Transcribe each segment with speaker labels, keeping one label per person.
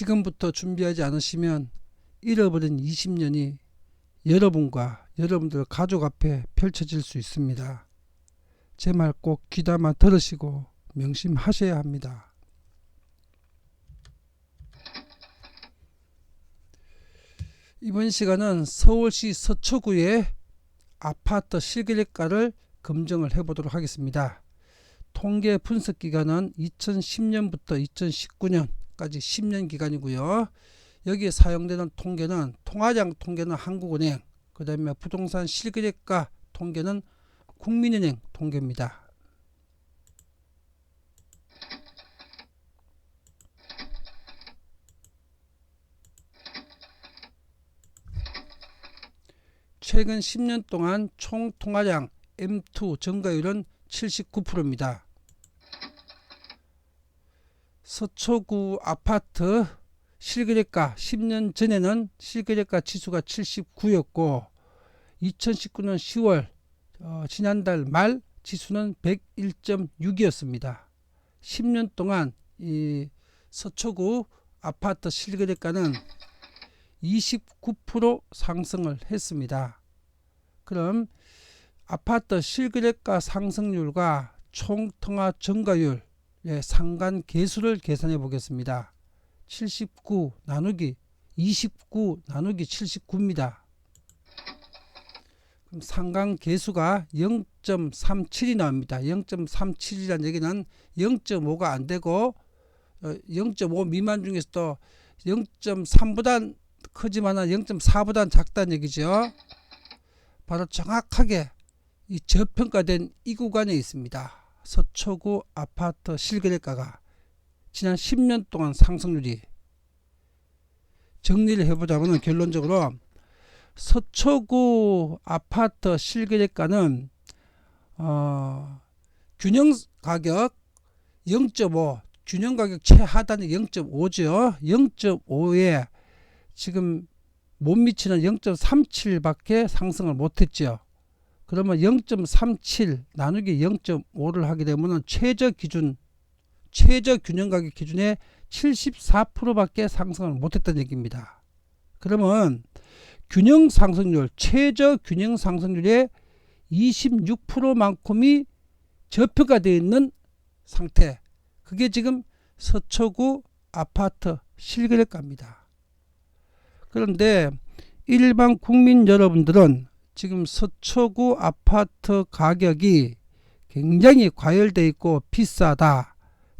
Speaker 1: 지금부터 준비하지 않으시면 잃어버린 20년이 여러분과 여러분들 가족 앞에 펼쳐질 수 있습니다. 제 말 꼭 귀담아 들으시고 명심하셔야 합니다. 이번 시간은 서울시 서초구의 아파트 실거래가를 검증을 해보도록 하겠습니다. 통계 분석 기간은 2010년부터 2019년 까지 10년 기간이고요. 여기에 사용되는 통계는 통화장 통계는 한국은행, 그 다음에 부동산 실거래가 통계는 국민은행 통계입니다. 최근 10년 동안 총 통화량 M2 증가율은 79%입니다. 서초구 아파트 실거래가 10년 전에는 실거래가 지수가 79였고 2019년 10월 어, 지난달 말 지수는 101.6이었습니다. 10년 동안 이 서초구 아파트 실거래가는 29% 상승을 했습니다. 그럼 아파트 실거래가 상승률과 총통화 증가율 의 상관 계수를 계산해 보겠습니다. 79 나누기 29 나누기 79입니다. 그럼 상관 계수가 0.37이 나옵니다. 0.37이라는 얘기는 0.5가 안 되고 0.5 미만 중에서도 0.3보다 크지만 0.4보다 작다는 얘기죠. 바로 정확하게 이 저평가된 이 구간에 있습니다. 서초구 아파트 실거래가가 지난 10년 동안 상승률이 정리를 해보자면 결론적으로 서초구 아파트 실거래가는 어, 균형 가격 0.5 균형 가격 최하단이 0.5죠. 0.5에 지금 못 미치는 0.37밖에 상승을 못했죠. 그러면 0.37 나누기 0.5를 하게 되면 최저 기준 최저 균형 가격 기준에 74%밖에 상승을 못했다는 얘기입니다. 그러면 균형 상승률 최저 균형 상승률의 26%만큼이 저평가되어 있는 상태 그게 지금 서초구 아파트 실거래가입니다. 그런데 일반 국민 여러분들은 지금 서초구 아파트 가격이 굉장히 과열돼 있고 비싸다.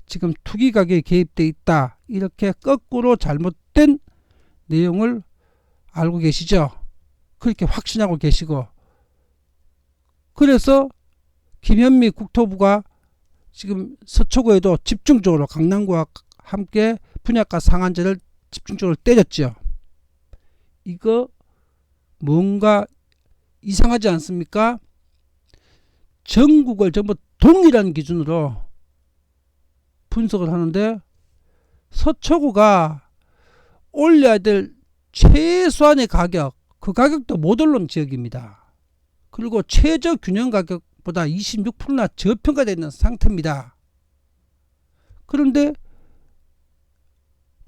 Speaker 1: 지금 투기 가격이 개입돼 있다. 이렇게 거꾸로 잘못된 내용을 알고 계시죠? 그렇게 확신하고 계시고 그래서 김현미 국토부가 지금 서초구에도 집중적으로 강남구와 함께 분양가 상한제를 집중적으로 때렸죠. 이거 뭔가 이상하지 않습니까? 전국을 전부 동일한 기준으로 분석을 하는데 서초구가 올려야 될 최소한의 가격 그 가격도 못 올른 지역입니다. 그리고 최저 균형 가격보다 26%나 저평가되어 있는 상태입니다. 그런데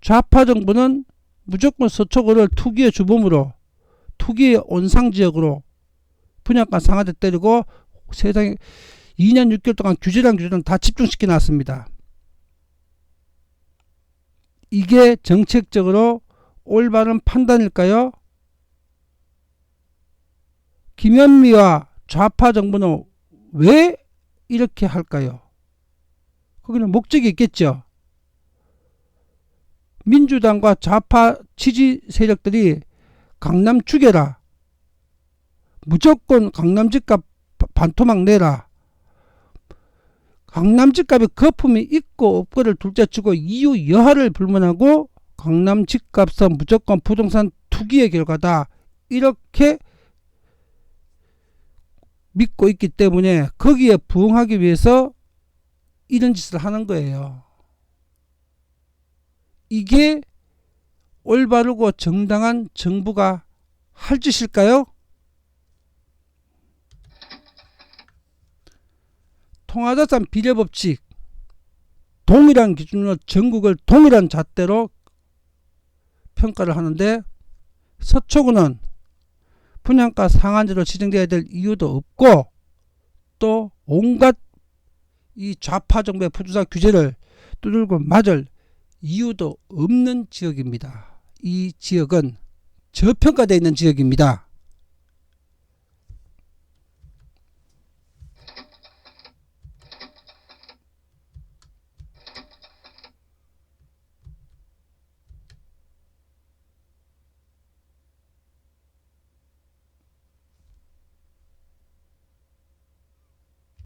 Speaker 1: 좌파 정부는 무조건 서초구를 투기의 주범으로 투기의 온상 지역으로 분양가 상한제 때리고 세상에 2년 6개월 동안 규제랑 규제는 다 집중시켜 놨습니다. 이게 정책적으로 올바른 판단일까요? 김현미와 좌파 정부는 왜 이렇게 할까요? 거기는 목적이 있겠죠. 민주당과 좌파 지지 세력들이 강남 죽여라. 무조건 강남 집값 반토막 내라. 강남 집값의 거품이 있고 없고를 둘째치고 이유 여하를 불문하고 강남 집값은 무조건 부동산 투기의 결과다. 이렇게 믿고 있기 때문에 거기에 부응하기 위해서 이런 짓을 하는 거예요. 이게 올바르고 정당한 정부가 할 짓일까요? 통화자산 비례법칙 동일한 기준으로 전국을 동일한 잣대로 평가를 하는데 서초구는 분양가 상한제로 지정돼야 될 이유도 없고 또 온갖 이 좌파 정부의 부동산 규제를 두들고 맞을 이유도 없는 지역입니다. 이 지역은 저평가되어 있는 지역입니다.